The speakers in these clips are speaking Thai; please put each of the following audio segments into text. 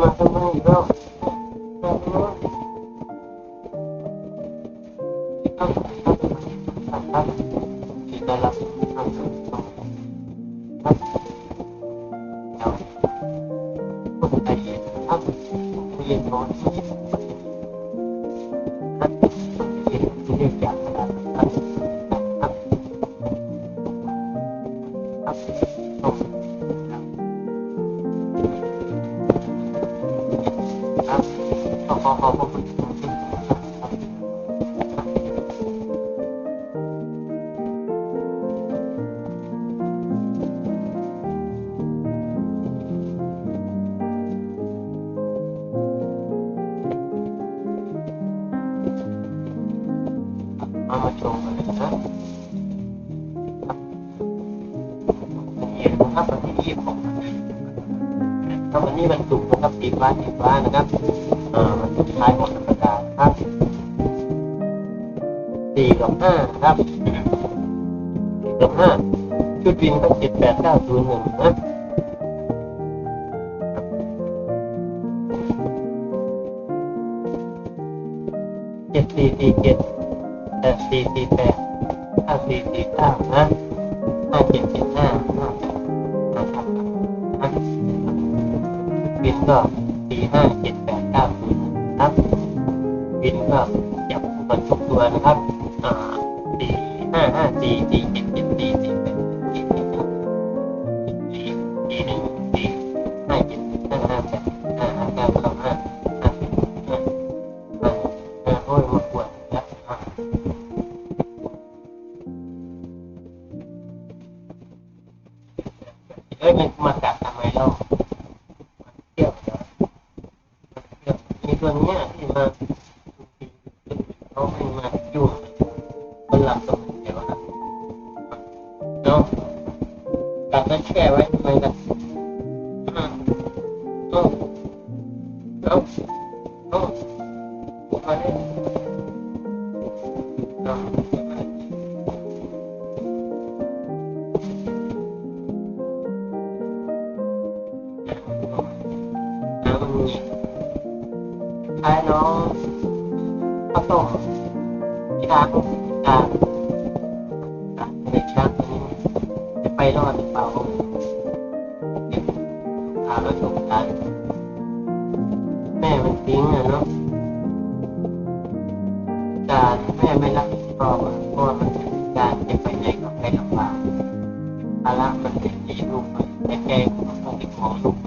มา ขอขอขอบคุณเอามาชมกันเลยนะเย็นนะครับวันที่ยี่สิบหกถ้าวันนี้มันสุกร์นะครับสีฟ้าสีฟ้านะครับ อ่ามันสุดท้ายของสัปดาห์ครับสี่กับห้าครับสี่กับห้าชุดวินก็เจ็ดแปดเก้าศูนย์หนึ่งนะเจ็ดสี่สี่เจ็ดแปดสี่สี่แปดเก้าสี่สี่เก้านะห้าเจ็ดเจ็ดห้านะครับนะวินก็สี่ห้าเจ็ดแปด นย์หนึ่งครับวินก็จับคู่กันทุกตัวนะครับอ่าสี่ห้าห้าสี่สี่เจ็ดเจ็ดสี่สี่แปดสี่สี่เก้าสี่สี่หนึ่งสี่ห้าเจ็ดห้าห้าแปดห้าห้าเก้าเก้าห้าห้าสิบห้าห้าห้าโอ้ยมาปวดแล้วอ่าเอ้ยมันมากัดทำไมเราเที่ยวเหรอเที่ยวมีตัวเนี้ยที่ มาเขาไม่มาอยุ่งคนหลับตรงเดียวนะเนาะกัดแล้วแช่ไว้ทำไมล่ะอ่าเอ้าเอ้าเอ้มาเนี่ยเอ้าน้ำมันมี คล้ายน้องข้าวต้มที่ร้านจานในชาตินี้จะไปรอดหรือเปล่าเก็บพาแล้วสงสารแม่มันทิ้งอะเนาะการแม่ไม่รับผิดชอบเพราะมันเป็นการจะไปไหนก็ไปลำบากภาระมันเป็นที่ลูกมันแต่แกก็ต้องไปขอลูก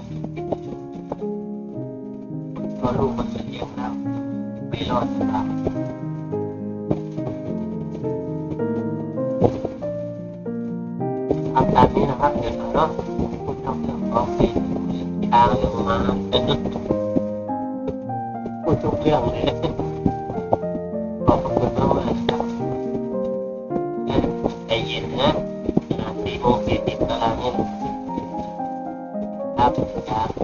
ไม่รอดหรือาทำตามนี้นะครับเดี๋ยวเราเนาะพูดทำเรื่องของสิ่งที่ทางเรื่องมาพูดทุกเรื่องเลยขอบคุณมากมากครับใจเย็นนะสี่โมงสี่สิบตารางนี่ครับครับ